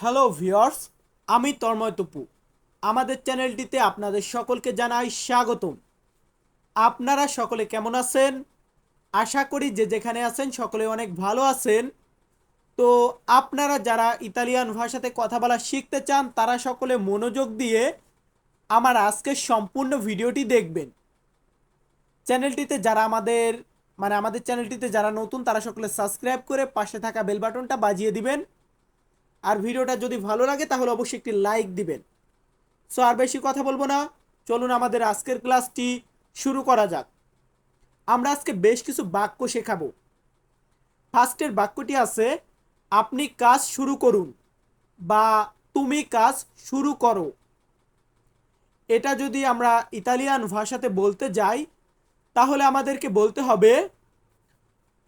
Hello viewers আমি তন্ময় তপু আমাদের চ্যানেলটিতে আপনাদের সকলকে জানাই স্বাগতম। আপনারা সকলে কেমন আছেন? আশা করি যে যেখানে আছেন সকলে অনেক ভালো আছেন। তো আপনারা যারা ইতালিয়ান ভাষাতে কথা বলা শিখতে চান, তারা সকলে মনোযোগ দিয়ে আমার আজকের সম্পূর্ণ ভিডিওটি দেখবেন। চ্যানেলটিতে যারা আমাদের মানে আমাদের চ্যানেলটিতে যারা নতুন, তারা সকলে সাবস্ক্রাইব করে পাশে থাকা বেল বাটনটা বাজিয়ে দিবেন। আর ভিডিওটা যদি ভালো লাগে, তাহলে অবশ্যই একটি লাইক দিবেন। সো আর বেশি কথা বলব না। চলুন আমাদের আজকের ক্লাসটি শুরু করা যাক। আমরা আজকে বেশ কিছু বাক্য শেখাবো। ফার্স্টের বাক্যটি আছে, আপনি কাজ শুরু করুন বা তুমি কাজ শুরু করো। এটা যদি আমরা ইতালিয়ান ভাষাতে বলতে যাই, তাহলে আমাদেরকে বলতে হবে,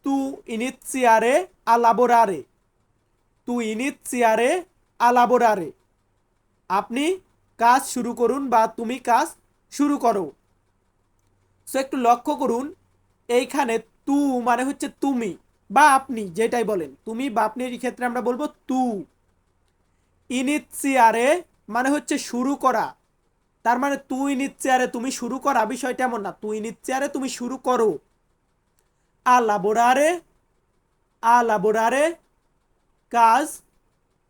তু ইনিৎসিয়ারে আ লাবোরারে। তু ইনিৎসিয়ারে আ লাবোরারে আপনি কাজ শুরু করুন বা তুমি কাজ শুরু করো। সো একটু লক্ষ্য করুন, এইখানে তু মানে হচ্ছে তুমি, বা আপনি যেটাই বলেন। তুমি বা আপনি এই ক্ষেত্রে আমরা বলব তু। ইনিৎসিয়ারে মানে হচ্ছে শুরু করা। তার মানে তুই নিচ্ছেয়ারে তুমি শুরু করা, বিষয়টা এমন না। তুই নিচ্ছেয়ারে তুমি শুরু করো। আ লাবোরারে আ লাবোরারে কাজ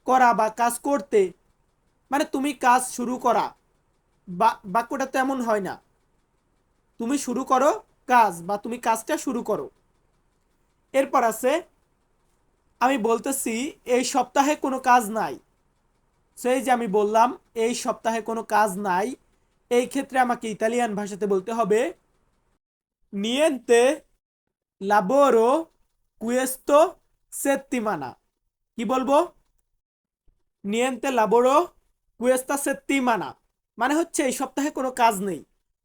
করা বা কাজ করতে মানে তুমি কাজ শুরু করা বাক্যটা তেমন হয় না। তুমি শুরু করো কাজ বা তুমি কাজটা শুরু করো। এরপর আছে, আমি বলতেছি, এই সপ্তাহে কোনো কাজ নাই। সেই যে আমি বললাম, এই সপ্তাহে কোনো কাজ নাই, এই ক্ষেত্রে আমাকে ইতালিয়ান ভাষাতে বলতে হবে নিয়েন্তে লাবোরো কুয়েস্তো সেত্তিমানা কি বলব? নিয়েন্তে লাবোরো কুয়েস্তা সেত্তিমানা মানে। হচ্ছে এই সপ্তাহে কোনো কাজ নেই।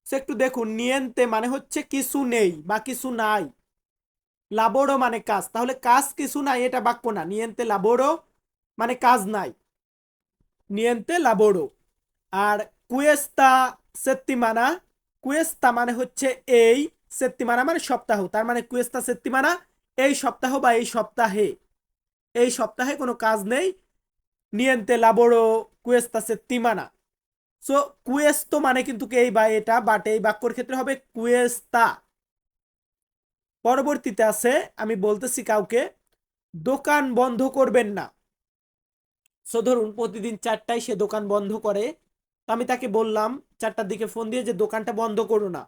সে একটু দেখুন, নিয়েন্তে মানে হচ্ছে কিছু নেই বা কিছু নাই। লাবোরো মানে কাজ। তাহলে কাজ কিছু নাই, এটা বাক্য না। নিয়েন্তে লাবোরো মানে কাজ নাই। নিয়েন্তে লাবোরো আর কুয়েস্তা সেত্তিমানা কুয়েস্তা মানে হচ্ছে এই সেত্তিমানা মানে সপ্তাহ। তার মানে কুয়েস্তা সেত্তিমানা এই সপ্তাহ বা এই সপ্তাহে। এই সপ্তাহে কোনো কাজ নেই। নিয়েন্তে লাবোরো কুয়েস্তা তিমানা। সো কুয়েস্তো মানে কিন্তু এই বা এটা বাট এই বাক্যর ক্ষেত্রে হবে কুয়েস্তা। পরবর্তীতে আছে, আমি বলতেছি কাউকে, দোকান বন্ধ করবেন না। সো ধরুন প্রতিদিন চারটায় সে দোকান বন্ধ করে। তো আমি তাকে বললাম, চারটার দিকে ফোন দিয়ে যে দোকানটা বন্ধ করো না।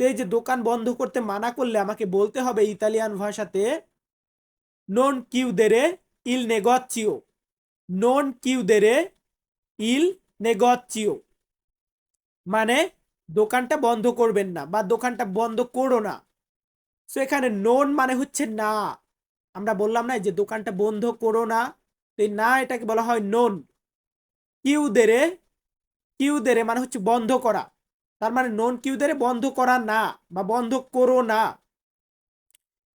তো এই যে দোকান বন্ধ করতে মানা করলে আমাকে বলতে হবে ইতালিয়ান ভাষাতে নন কিউদেরে ইল নেগচিও নন কিউদেরে ইল নেগচিও মানে দোকানটা বন্ধ করবেন না বা দোকানটা বন্ধ করো না। সো এখানে নন মানে হচ্ছে না। আমরা বললাম না যে দোকানটা বন্ধ করো না। তো না এটাকে বলা হয় নন কিউদেরে কিউদেরে মানে হচ্ছে বন্ধ করা। তার মানে নন কিউদেরে বন্ধ করা না বা বন্ধ করো না।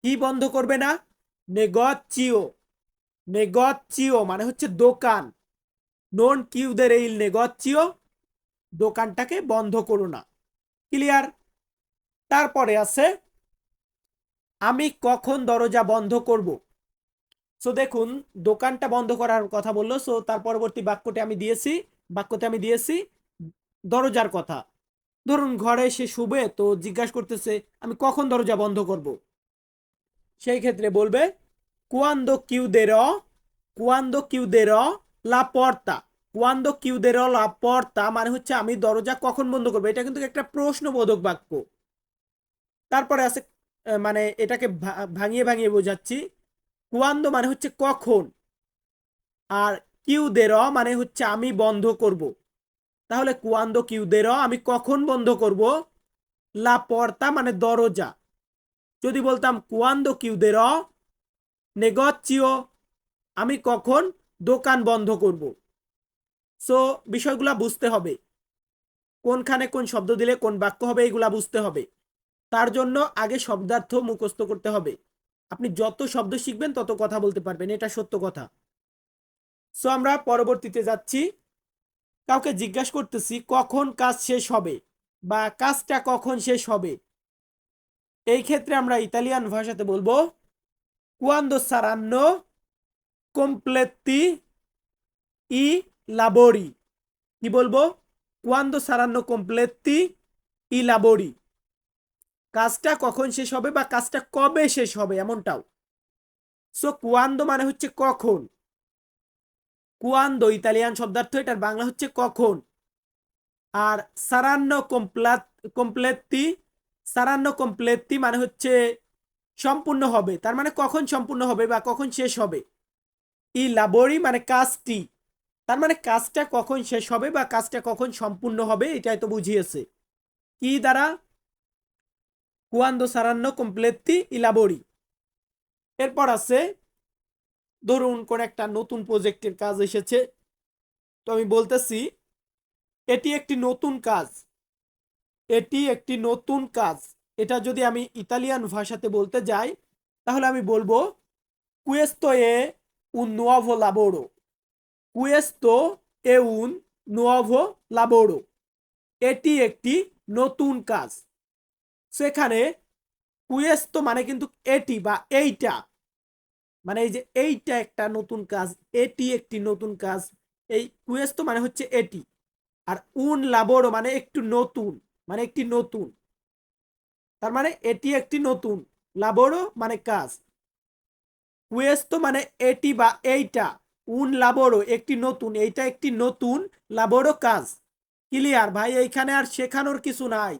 কি বন্ধ করবে না? নেগচিও নেগচিও মানে হচ্ছে দোকান। নন কিউদের ইল নেগচিও, দোকানটাকে বন্ধ করো না। ক্লিয়ার তারপরে আছে, আমি কখন দরজা বন্ধ করব? সো দেখুন, দোকানটা বন্ধ করার কথা বলল সো তার পরবর্তী বাক্যটি আমি দিয়েছি বাক্যতে আমি দিয়েছি, দরজার কথা। ধরুন, ঘরে সে শুবে, তো জিজ্ঞাসা করতেছে, আমি কখন দরজা বন্ধ করব? সেই ক্ষেত্রে বলবে, কুয়ান্দো কিউদের কুয়ান্দো কিউদের লা পর্তা। কুয়ান্দো লা পর্তা মানে হচ্ছে আমি দরজা কখন বন্ধ করব? এটা কিন্তু একটা প্রশ্নবোধক বাক্য। তারপরে আছে মানে এটাকে ভাঙিয়ে ভাঙিয়ে বোঝাচ্ছি। কুয়ান্দো মানে হচ্ছে কখন? আর কিউ কিউদের মানে হচ্ছে আমি বন্ধ করব। তাহলে কুয়ান্দো কিউদের আমি কখন বন্ধ করব? লা পর্তা মানে দরজা। যদি বলতাম, কুয়ান্দো কিউদের, নেগচিও, আমি কখন দোকান বন্ধ করব? সো বিষয়গুলা বুঝতে হবে। কোনখানে কোন শব্দ দিলে কোন বাক্য হবে, এগুলা বুঝতে হবে। তার জন্য আগে শব্দার্থ মুখস্থ করতে হবে। আপনি যত শব্দ শিখবেন, তত কথা বলতে পারবেন। এটা সত্য কথা। সো আমরা পরবর্তীতে যাচ্ছি। কাউকে জিজ্ঞাসা করতেছি, কখন কাজ শেষ হবে? বা, কাজটা কখন শেষ হবে? এই ক্ষেত্রে আমরা ইতালিয়ান ভাষাতে বলব কুয়ান্দো সারান্ন কমপ্লেতি ই লাবোরি কি বলব? কুয়ান্দো সারান্ন কমপ্লেতি ই লাবোরি কাজটা কখন শেষ হবে বা কাজটা কবে শেষ হবে এমনটাও। সো কুয়ান্দো মানে হচ্ছে কখন। কুয়ান্দো ইতালিয়ান শব্দার্থ, এটার বাংলা হচ্ছে কখন। আর সারান্ন কমপ্লাত কমপ্লেতি সারান্ন কমপ্লেতি মানে হচ্ছে সম্পূর্ণ হবে। তার মানে কখন সম্পূর্ণ হবে বা কখন শেষ হবে? ই লাবরি মানে কাজটি। তার মানে কাজটা কখন শেষ হবে বা কাজটা কখন সম্পূর্ণ হবে, এটাই তো বুঝিয়েছে। কি দ্বারা? কুয়ান্দো সারান্ন কমপ্লেতি ইলাবোরি এরপর আছে, ধরুন কোন একটা নতুন প্রজেক্টের কাজ এসেছে। তো আমি বলতেছি, এটি একটি নতুন কাজ। এটি একটি নতুন কাজ। এটা যদি আমি ইতালিয়ান ভাষাতে বলতে যাই, তাহলে আমি বলব কুয়েস্তো এ উন নোয়াভো lavoro. কুয়েস্তো এ উন নোয়াভো lavoro. এটি একটি নতুন কাজ। সেখানে কুয়েস্তো মানে কিন্তু এটি বা এইটা। মানে এই যে এইটা একটা নতুন কাজ, এটি একটি নতুন কাজ। এই কুয়েস্তো মানে হচ্ছে এটি। আর উন লাবোরো মানে একটু নতুন। মানে একটি নতুন। তার মানে এটি একটি নতুন। লাবোরো মানে কাজ। কুয়েস্তো মানে এটি বা এইটা। উন লাবোরো একটি নতুন। এইটা একটি নতুন লাবোরো কাজ। ক্লিয়ার? ভাই, এইখানে আর শেখানোর কিছু নাই।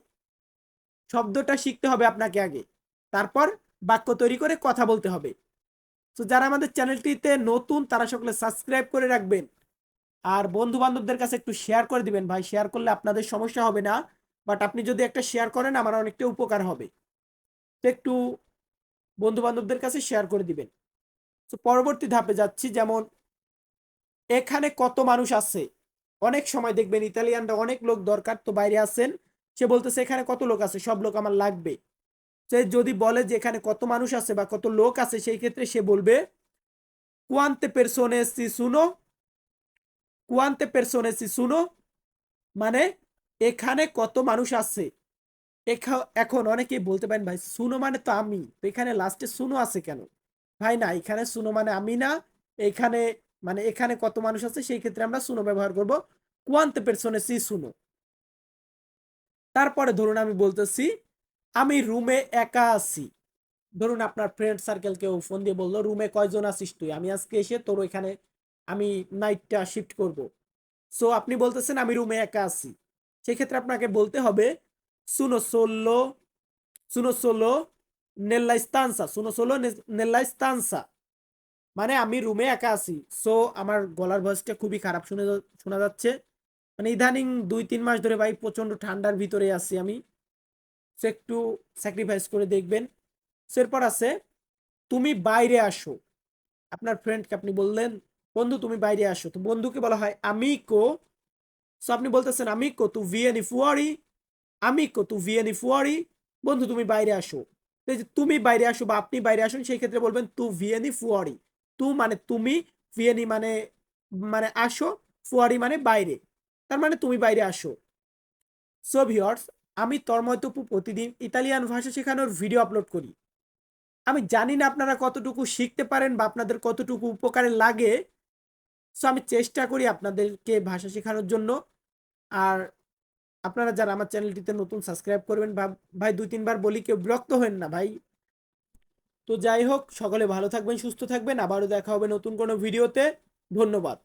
শব্দটা শিখতে হবে আপনাকে আগে। তারপর বাক্য তৈরি করে কথা বলতে হবে। তো যারা আমাদের চ্যানেলটিতে নতুন, তারা সকলে সাবস্ক্রাইব করে রাখবেন। আর বন্ধু বান্ধবদের কাছে একটু শেয়ার করে দিবেন। ভাই শেয়ার করলে আপনাদের সমস্যা হবে না। বাট আপনি যদি একটা শেয়ার করেন, আমার অনেকটা উপকার হবে। তো একটু বন্ধু বান্ধবদের কাছে শেয়ার করে দিবেন। তো পরবর্তী ধাপে যাচ্ছি, যেমন এখানে কত মানুষ আছে? অনেক সময় দেখবেন ইতালিয়ানরা অনেক লোক দরকার তো বাইরে আছেন। সে বলতেছে, এখানে কত লোক আছে? সব লোক আমার লাগবে। সে যদি বলে যে, এখানে কত মানুষ আছে বা কত লোক আছে? সেই ক্ষেত্রে সে বলবে কোয়ান্তে পেরসোনে সি সুনো কোয়ান্তে পেরসোনে সি সুনো মানে এখানে কত মানুষ আছে? এখা- এখন অনেকেই বলতে পারেন, ভাই, সুনো মানে তো আমি। এখানে লাস্টে সুনো আছে কেন? ভাই, না, এখানে সুনো মানে আমি না। এখানে মানে এখানে কত মানুষ আছে? সেই ক্ষেত্রে আমরা সুনো ব্যবহার করব। কোয়ান্তে পেরসোনে সি সুনো তারপরে ধরুন আমি বলতেছি, আমি রুমে একা আছি। ধরুন আপনার ফ্রেন্ড সার্কেল কেউ ফোন দিয়ে বলল রুমে কয়জন আছিস তুই? আমি আজকে এসে তোর ওইখানে আমি নাইটটা শিফট করব। সো আপনি বলতেছেন, আমি রুমে একা আছি। সেক্ষেত্রে আপনাকে বলতে হবে সুনো সোলো সুনো সোলো নেল্লা স্তানসা সুনো সোলো মানে আমি রুমে একা আছি সো আমার গলার ভয়েসটা খুবই খারাপ শুনে শোনা যাচ্ছে। মানে ইদানিং দুই, তিন মাস ধরে ভাই প্রচণ্ড ঠান্ডার ভিতরে আছি আমি। সে একটু স্যাক্রিফাইস করে দেখবেন। এরপর আছে, তুমি বাইরে আসো। আপনার ফ্রেন্ডকে আপনি বললেন, বন্ধু, তুমি বাইরে আসো। তো বন্ধুকে বলা হয়, আমিকো সো আপনি বলতেছেন আমিকো তু ভিয়েনি ফুয়ারি আমিকো তু ভিয়েনি ফুয়ারি বন্ধু, তুমি বাইরে আসো। তুমি বাইরে আসো বা আপনি বাইরে আসুন, সেই ক্ষেত্রে বলবেন, তু ভিয়েনি ফুয়ারি তু মানে তুমি, ভিয়েনি মানে মানে আসো, ফুয়ারি মানে বাইরে। তার মানে তুমি বাইরে আসো। সো ভিওর্স আমি তন্ময় তপু প্রতিদিন ইতালিয়ান ভাষা শেখানোর ভিডিও আপলোড করি। আমি জানি না আপনারা কতটুকু শিখতে পারেন বা আপনাদের কতটুকু উপকারে লাগে। সো আমি চেষ্টা করি আপনাদেরকে ভাষা শেখানোর জন্য। আর আপনারা যারা আমার চ্যানেলটিতে নতুন সাবস্ক্রাইব করবেন বা ভাই দুই তিনবার বলি কেউ বিরক্ত হন না ভাই। তো যাই হোক, সকলে ভালো থাকবেন, সুস্থ থাকবেন, আবারও দেখা হবে নতুন কোনো ভিডিওতে। ধন্যবাদ।